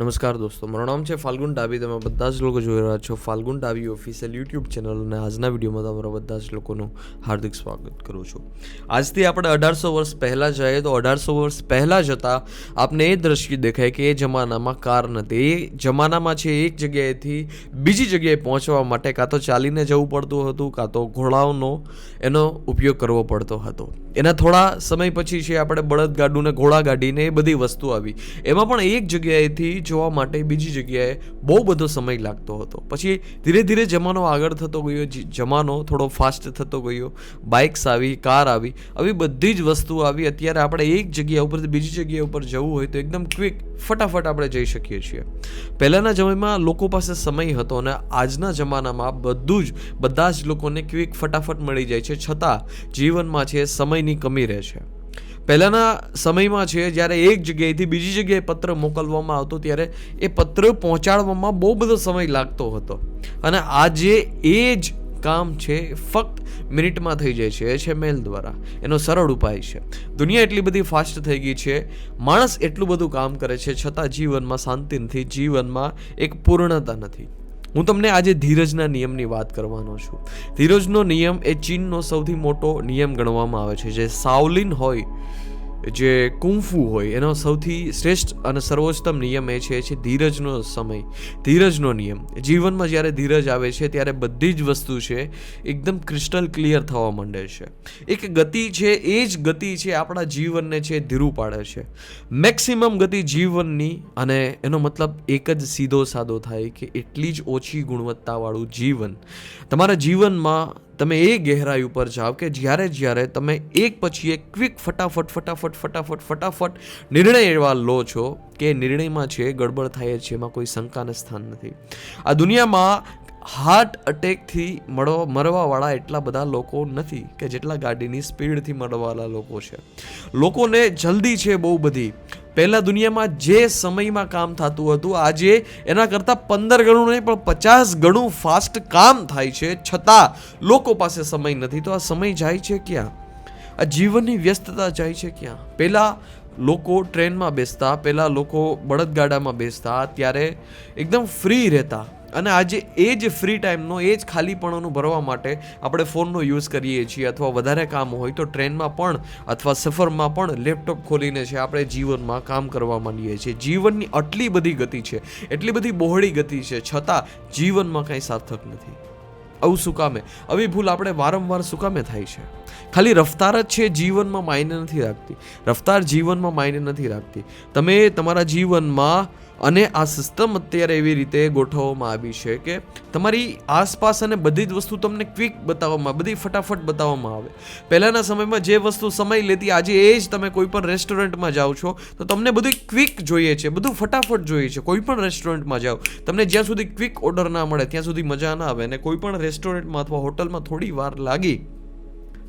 નમસ્કાર દોસ્તો, મારું નામ છે ફાલ્ગુન ડાબી. તમે બધા જ લોકો જોઈ રહ્યા છો ફાલ્ગુન ડાબી ઓફિશિયલ યુટ્યુબ ચેનલ અને આજના વિડીયોમાં તમારા બધા જ લોકોનું હાર્દિક સ્વાગત કરું છું. આજથી આપણે અઢારસો વર્ષ પહેલાં જઈએ તો અઢારસો વર્ષ પહેલાં જતાં આપને એ દ્રશ્ય દેખાય કે એ જમાનામાં કાર નથી. એ જમાનામાં છે એક જગ્યાએથી બીજી જગ્યાએ પહોંચવા માટે કાં તો ચાલીને જવું પડતું હતું, કાં તો ઘોડાઓનો એનો ઉપયોગ કરવો પડતો હતો. એના થોડા સમય પછી છે આપણે બળદગાડું ને ઘોડાગાડીને એ બધી વસ્તુ આવી. એમાં પણ એક જગ્યાએથી જોવા માટે બીજી જગ્યાએ બહુ બધો સમય લાગતો હતો. પછી ધીરે ધીરે જમાનો આગળ થતો ગયો જમાનો થોડો ફાસ્ટ થતો ગયો બાઇક્સ આવી કાર આવી આવી બધી જ વસ્તુઓ આવી. અત્યારે આપણે એક જગ્યા ઉપરથી બીજી જગ્યા ઉપર જવું હોય તો એકદમ ક્વિક ફટાફટ આપણે જઈ શકીએ છીએ. પહેલાંના સમયમાં લોકો પાસે સમય હતો અને આજના જમાનામાં બધું જ, બધા જ લોકોને ક્વિક ફટાફટ મળી જાય છે. છતાં જીવનમાં છે, સમયની કમી રહે છે. પહેલાંના સમયમાં છે, જ્યારે એક જગ્યાએથી બીજી જગ્યાએ પત્ર મોકલવામાં આવતો, ત્યારે એ પત્ર પહોંચાડવામાં બહુ બધો સમય લાગતો હતો. અને આજે એ જ કામ છે, ફક્ત મિનિટમાં થઈ જાય છે એ છે મેલ દ્વારા. એનો સરળ ઉપાય છે. દુનિયા એટલી બધી ફાસ્ટ થઈ ગઈ છે, માણસ એટલું બધું કામ કરે છે, છતાં જીવનમાં શાંતિ નથી જીવનમાં એક પૂર્ણતા નથી. હું તમને આજે ધીરજના નિયમની વાત કરવાનો છું. ધીરજનો નિયમ એ ચીનનો સૌથી મોટો નિયમ ગણવામાં આવે છે, જે સાવલિન હોય જે કુંફુ હોય, એનો સૌથી શ્રેષ્ઠ અને સર્વોત્તમ નિયમ એ છે છે ધીરજનો સમય. ધીરજનો નિયમ. જીવનમાં જ્યારે ધીરજ આવે છે, ત્યારે બધી જ વસ્તુ છે, એકદમ ક્રિસ્ટલ ક્લિયર થવા માંડે છે. એક ગતિ છે, એ જ ગતિ છે, આપણા જીવનને છે, ધીરું પાડે છે. મેક્સિમમ ગતિ જીવનની અને એનો મતલબ એક જ સીધો સાદો થાય કે એટલી જ ઓછી ગુણવત્તાવાળું જીવન. તમારા જીવનમાં તમે એ ગહેરાઈ ઉપર જાઓ કે જ્યારે જ્યારે તમે એક પછી એક ક્વિક ફટાફટ ફટાફટ ફટાફટ ફટાફટ નિર્ણય એવા લો છો કે નિર્ણયમાં છે, ગડબડ થાય છે, એમાં કોઈ શંકાને સ્થાન નથી. આ દુનિયામાં હાર્ટ અટેકથી મળવા મરવાવાળા એટલા બધા લોકો નથી કે જેટલા ગાડીની સ્પીડથી મરવાવાળા લોકો છે. લોકોને જલ્દી છે બહુ બધી. પહેલાં દુનિયામાં જે સમયમાં કામ થતું હતું, આજે એના કરતાં પંદર ગણું નહીં, પણ પચાસ ગણું ફાસ્ટ કામ થાય છે. છતાં લોકો પાસે સમય નથી. તો આ સમય જાય છે ક્યાં? આ જીવનની વ્યસ્તતા જાય છે ક્યાં? પહેલાં લોકો ટ્રેનમાં બેસતા, પહેલાં લોકો બળદગાડામાં બેસતા, ત્યારે એકદમ ફ્રી રહેતા. અને આજે એ જ ફ્રી ટાઈમનો એ જ ખાલીપણોનું ભરવા માટે આપણે ફોનનો યુઝ કરીએ છીએ અથવા વધારે કામ હોય તો ટ્રેનમાં પણ અથવા સફરમાં પણ લેપટોપ ખોલીને છે આપણે જીવનમાં કામ કરવા માંડીએ છીએ. જીવનની આટલી બધી ગતિ છે, એટલી બધી બહોળી ગતિ છે, છતાં જીવનમાં કંઈ સાર્થક નથી. આવું શું કામે? આવી ભૂલ આપણે વારંવાર શું કામે થાય છે? ખાલી રફતાર જ છે જીવનમાં માયને નથી રાખતી. રફતાર જીવનમાં માયને નથી રાખતી. તમે તમારા જીવનમાં અને આ સિસ્ટમ અત્યારે એવી રીતે ગોઠવવામાં આવી છે કે તમારી આસપાસ અને બધી જ વસ્તુ તમને ક્વિક બતાવવામાં, બધી ફટાફટ બતાવવામાં આવે. પહેલાંના સમયમાં જે વસ્તુ સમય લેતી, આજે એ જ તમે કોઈ પણ રેસ્ટોરન્ટમાં જાઓ છો, તો તમને બધું ક્વિક જોઈએ છે, બધું ફટાફટ જોઈએ છે, કોઈ પણ રેસ્ટોરન્ટમાં જાઓ, તમને જ્યાં સુધી ક્વિક ઓર્ડર ના મળે, ત્યાં સુધી મજા ના આવે અને કોઈ પણ રેસ્ટોરન્ટમાં અથવા હોટલમાં થોડી વાર લાગી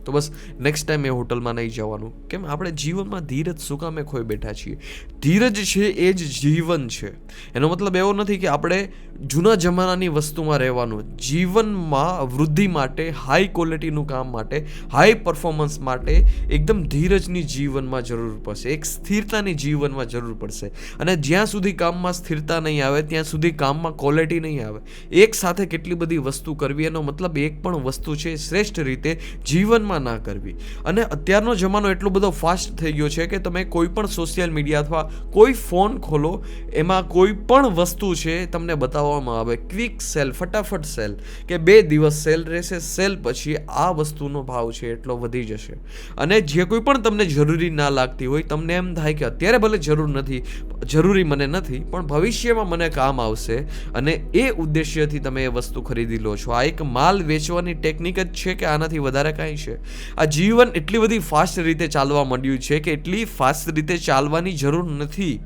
તો બસ નેક્સ્ટ ટાઈમ એ હોટલમાં નહીં જવાનું. કેમ? આપણે જીવનમાં ધીરજ સુકામે ખોઈ બેઠા છીએ? ધીરજ છે એ જ જીવન છે. એનો મતલબ એવો નથી કે આપણે જૂના જમાનાની વસ્તુમાં રહેવાનું. જીવનમાં વૃદ્ધિ માટે હાઈ ક્વોલિટીનું કામ માટે હાઈ પરફોર્મન્સ માટે એકદમ ધીરજની જીવનમાં જરૂર પડશે. એક સ્થિરતાની જીવનમાં જરૂર પડશે. અને જ્યાં સુધી કામમાં સ્થિરતા નહીં આવે, ત્યાં સુધી કામમાં ક્વોલિટી નહીં આવે. એક સાથે કેટલી બધી વસ્તુ કરવી એનો મતલબ એક પણ વસ્તુ છે શ્રેષ્ઠ રીતે જીવનમાં ના કરવી. અને અત્યારનો જમાનો એટલો બધો ફાસ્ટ થઈ ગયો છે કે તમે કોઈ પણ સોશિયલ મીડિયા અથવા કોઈ ફોન ખોલો, એમાં કોઈ પણ વસ્તુ છે તમને બતાવવામાં આવે. ક્વિક સેલ ફટાફટ સેલ કે બે દિવસ સેલ રહેશે સેલ પછી આ વસ્તુનો ભાવ છે એટલો વધી જશે. અને જે કોઈ પણ તમને જરૂરી ના લાગતી હોય, તમને એમ થાય કે અત્યારે ભલે જરૂર નથી જરૂરી મને નથી, પણ ભવિષ્યમાં મને કામ આવશે અને એ ઉદ્દેશ્યથી તમે એ વસ્તુ ખરીદી લો છો. આ એક માલ વેચવાની ટેકનિક જ છે કે આનાથી વધારે કાંઈ છે? આ જીવન એટલી બધી ફાસ્ટ રીતે ચાલવા માંડ્યું છે કે એટલી ફાસ્ટ રીતે ચાલવાની જરૂર નથી.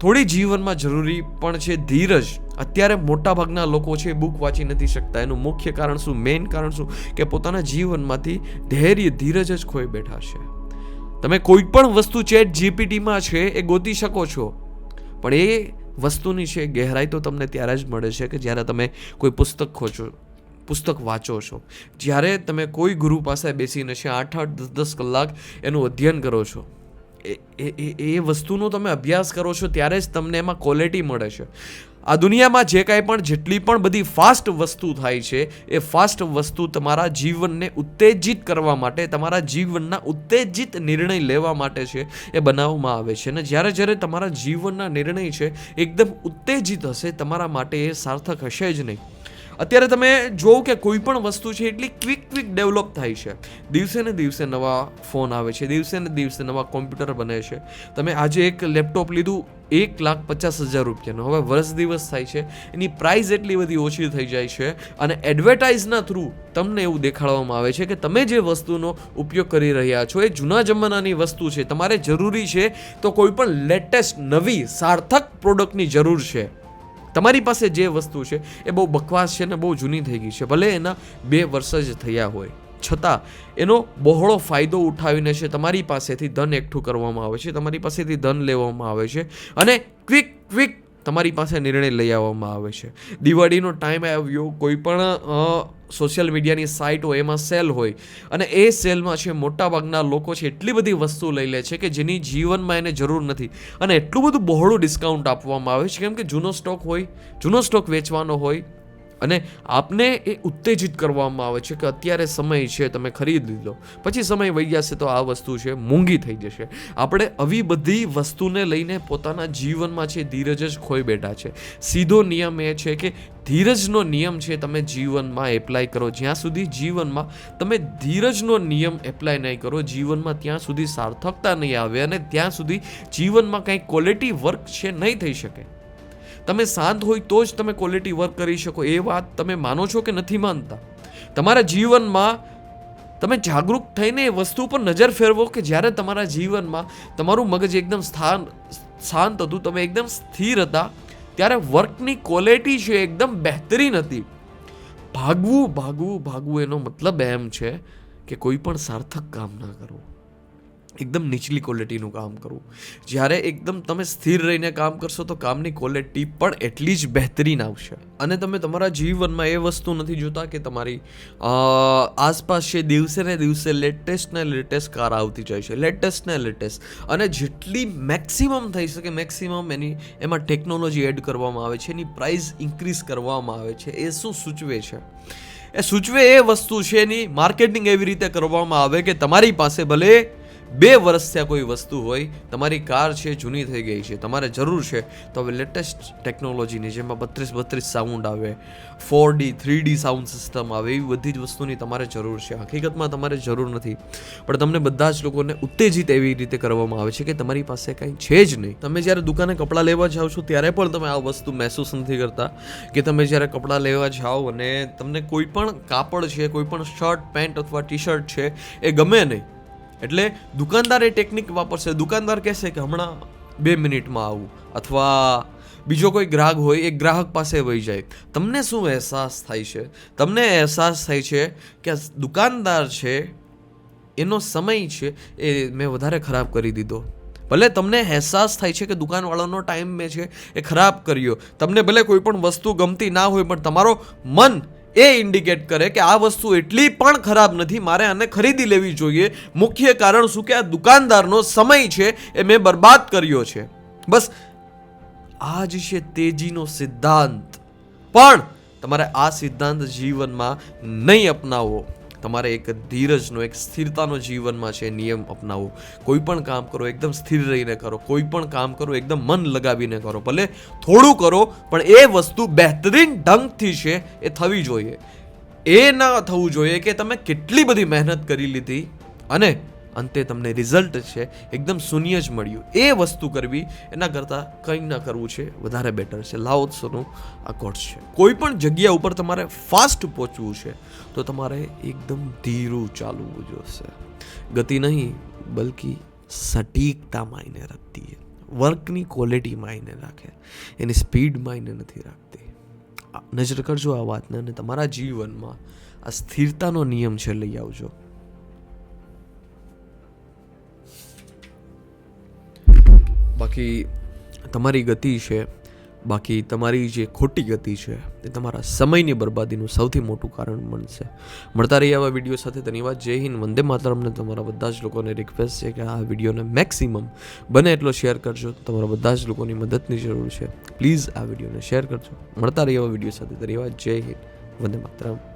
થોડી જીવનમાં જરૂરી પણ છે ધીરજ. અત્યારે મોટાભાગના લોકો છે બુક વાંચી નથી શકતા. એનું મુખ્ય કારણ શું? મેઇન કારણ શું? કે પોતાના જીવનમાંથી ધૈર્ય, ધીરજ જ ખોઈ બેઠા છે. તમે કોઈ પણ વસ્તુ ચેટ જીપીટીમાં છે એ ગોતી શકો છો. પણ એ વસ્તુની છે, ગહેરાઈ તો તમને ત્યારે જ મળે છે કે જ્યારે તમે કોઈ પુસ્તક ખોજો, પુસ્તક વાંચો છો. જ્યારે તમે કોઈ ગુરુ પાસે બેસીને છે, આઠ આઠ, દસ દસ કલાક એનું અધ્યયન કરો છો, એ, એ- વસ્તુનો તમે અભ્યાસ કરો છો ત્યારે જ તમને એમાં ક્વોલિટી મળે છે. આ દુનિયામાં જે કાંઈ પણ જેટલી પણ બધી ફાસ્ટ વસ્તુ થાય છે, એ ફાસ્ટ વસ્તુ તમારા જીવનને ઉત્તેજિત કરવા માટે, તમારા જીવનના ઉત્તેજિત નિર્ણય લેવા માટે છે, એ બનાવવામાં આવે છે. અને જ્યારે જ્યારે તમારા જીવનના નિર્ણય છે, એકદમ ઉત્તેજિત હશે, તમારા માટે એ સાર્થક હશે જ નહીં. અત્યારે તમે જોવો કે કોઈ પણ વસ્તુ છે એટલી ક્વિક ક્વિક ડેવલપ થાય છે. દિવસે ને દિવસે નવા ફોન આવે છે, દિવસે ને દિવસે નવા કોમ્પ્યુટર બને છે. તમે આજે એક લેપટોપ લીધું, એક લાખ પચાસ હજાર રૂપિયાનું. હવે વર્ષ દિવસ થાય છે, એની પ્રાઇસ એટલી બધી ઓછી થઈ જાય છે અને એડવર્ટાઇઝના થ્રુ તમને એવું દેખાડવામાં આવે છે કે તમે જે વસ્તુનો ઉપયોગ કરી રહ્યા છો, એ જૂના જમાનાની વસ્તુ છે. તમારે જરૂરી છે તો કોઈ પણ લેટેસ્ટ નવી, સાર્થક પ્રોડક્ટની જરૂર છે. તમારી પાસે જે વસ્તુ છે, એ બહુ બકવાસ છે ને બહુ જૂની થઈ ગઈ છે. ભલે એના બે વર્ષ જ થયા હોય. છતાં, એનો બહોળો ફાયદો ઉઠાવીને છે તમારી પાસેથી ધન એકઠું કરવામાં આવે છે, તમારી પાસેથી ધન લેવામાં આવે છે અને ક્વિક ક્વિક તમારી પાસે નિર્ણય લઈ આવવામાં આવે છે. દિવાળીનો ટાઈમ આવ્યો, કોઈ પણ સોશિયલ મીડિયાની સાઇટ હોય એમાં સેલ હોય. અને એ સેલમાં છે, મોટાભાગના લોકો છે, એટલી બધી વસ્તુ લઈ લે છે કે જેની જીવનમાં એને જરૂર નથી. અને એટલું બધું બહોળું ડિસ્કાઉન્ટ આપવામાં આવે છે, કેમ કે જૂનો સ્ટોક હોય, જૂનો સ્ટોક વેચવાનો હોય અને આપને એ ઉત્તેજિત કરવામાં આવે છે કે અત્યારે સમય છે, તમે ખરીદ લીધો પછી સમય વહી જશે તો આ વસ્તુ છે મોંઘી થઈ જશે. આપણે આવી બધી વસ્તુને લઈને પોતાના જીવનમાં છે, ધીરજ જ ખોઈ બેઠા છે. સીધો નિયમ એ છે કે ધીરજનો નિયમ છે, તમે જીવનમાં એપ્લાય કરો. જ્યાં સુધી જીવનમાં તમે ધીરજનો નિયમ એપ્લાય નહીં કરો, જીવનમાં ત્યાં સુધી સાર્થકતા નહીં આવે અને ત્યાં સુધી જીવનમાં કંઈ ક્વોલિટી વર્ક છે, નહીં થઈ શકે. તમે શાંત હોય તો જ તમે ક્વોલિટી વર્ક કરી શકો. એ વાત તમે માનો છો કે નથી માનતા? તમારા જીવનમાં તમે જાગૃત થઈને એ વસ્તુ પર નજર ફેરવો કે જ્યારે તમારા જીવનમાં તમારું મગજ એકદમ સ્થાન, શાંત હતું, તમે એકદમ સ્થિર હતા, ત્યારે વર્કની ક્વોલિટી છે એકદમ બહેતરીન હતી. ભાગવું ભાગવું ભાગવું એનો મતલબ એમ છે કે કોઈ પણ સાર્થક કામ ના કરવું. એકદમ નીચલી ક્વોલિટીનું કામ કરવું. જ્યારે એકદમ તમે સ્થિર રહીને કામ કરશો તો કામની ક્વોલિટી પણ એટલી જ બહેતરીન આવશે. અને તમે તમારા જીવનમાં એ વસ્તુ નથી જોતા કે તમારી આસપાસ છે દિવસે ને દિવસે લેટેસ્ટ ને લેટેસ્ટ કાર આવતી જાય છે લેટેસ્ટ ને લેટેસ્ટ અને જેટલી મેક્સિમમ થઈ શકે મેક્સિમમ એની, એમાં ટેકનોલોજી એડ કરવામાં આવે છે, એની પ્રાઇસ ઇન્ક્રીઝ કરવામાં આવે છે, એ શું સૂચવે છે? એ સૂચવે એ વસ્તુ છે એની માર્કેટિંગ એવી રીતે કરવામાં આવે કે તમારી પાસે ભલે બે વર્ષ થયા કોઈ વસ્તુ હોય, તમારી કાર છે, જૂની થઈ ગઈ છે, તમારે જરૂર છે, તો હવે લેટેસ્ટ ટેકનોલોજીની જેમાં બત્રીસ બત્રીસ સાઉન્ડ આવે four D three D sound system આવે, એવી બધી જ વસ્તુની તમારે જરૂર છે. હકીકતમાં તમારે જરૂર નથી. પણ તમને બધા જ લોકોને ઉત્તેજિત એવી રીતે કરવામાં આવે છે કે તમારી પાસે કંઈ છે જ નહીં. તમે જ્યારે દુકાને કપડાં લેવા જાઓ છો, ત્યારે પણ તમે આ વસ્તુ મહેસૂસ નથી કરતા કે તમે જ્યારે કપડાં લેવા જાઓ અને તમને કોઈ પણ કાપડ છે, કોઈ પણ શર્ટ પેન્ટ અથવા ટી શર્ટ છે, એ ગમે નહીં. એટલે દુકાનદાર એ ટેકનિક વાપરશે. દુકાનદાર કહેશે કે હમણાં બે મિનિટમાં આવું. અથવા બીજો કોઈ ગ્રાહક હોય એ ગ્રાહક પાસે વહી જાય. તમને શું અહેસાસ થાય છે? તમને અહેસાસ થાય છે કે દુકાનદાર છે, એનો સમય છે, એ મેં વધારે ખરાબ કરી દીધો. ભલે તમને અહેસાસ થાય છે કે દુકાનવાળાનો ટાઈમ મેં છે, એ ખરાબ કર્યો. તમને ભલે કોઈ પણ વસ્તુ ગમતી ના હોય, પણ તમારો મન એ ઇન્ડિકેટ કરે કે આ વસ્તુ એટલી પણ ખરાબ નથી, મારે આને ખરીદી લેવી જોઈએ. મુખ્ય કારણ શું કે આ દુકાનદારનો સમય છે એ મેં બરબાદ કર્યો છે. બસ, આ જ છે તેજીનો સિદ્ધાંત. પણ તમારે આ સિદ્ધાંત જીવનમાં નહીં અપનાવવો. તમારે એક ધીરજનો, એક સ્થિરતાનો જીવનમાં છે નિયમ અપનાવો કોઈ પણ કામ કરો, એકદમ સ્થિર રહીને કરો. કોઈ પણ કામ કરો, એકદમ મન લગાવીને કરો. ભલે થોડું કરો, પણ એ વસ્તુ બહેતરીન ઢંગથી છે એ થવી જોઈએ. એ ના થવું જોઈએ કે તમે કેટલી બધી મહેનત કરી લીધી અને અંતે તમને રિઝલ્ટ છે, એકદમ શૂન્ય જ મળ્યું. એ વસ્તુ કરવી, એના કરતાં કંઈ ના કરવું છે, વધારે બેટર છે. લાઓત્સોનું આ કોર્સ છે. કોઈ પણ જગ્યા ઉપર તમારે ફાસ્ટ પહોંચવું છે, તો તમારે એકદમ ધીરું ચાલવું જોશે. ગતિ નહીં, બલકી સટીકતા માયને રાખતી વર્કની ક્વોલિટી માયને રાખે. એની સ્પીડ માયને નથી રાખતી. નજર કરજો આ વાતને અને તમારા જીવનમાં આ સ્થિરતાનો નિયમ છે, લઈ આવજો. બાકી તમારી ગતિ છે, બાકી તમારી જે ખોટી ગતિ છે તે તમારા સમયની બરબાદીનું સૌથી મોટું કારણ બનશે. મળતા રહીએ આવા વીડિયો સાથે. ધન્યવાદ. જય હિન્દ. વંદે માતરમને તમારા બધા જ લોકોને રિક્વેસ્ટ છે કે આ વિડીયોને મેક્સિમમ બને એટલો શેર કરજો. તમારા બધા જ લોકોની મદદની જરૂર છે. પ્લીઝ આ વિડીયોને શેર કરજો. મળતા રહીએ આવા વીડિયો સાથે. ધન્યવાદ. જય હિન્દ. વંદે માતરમ.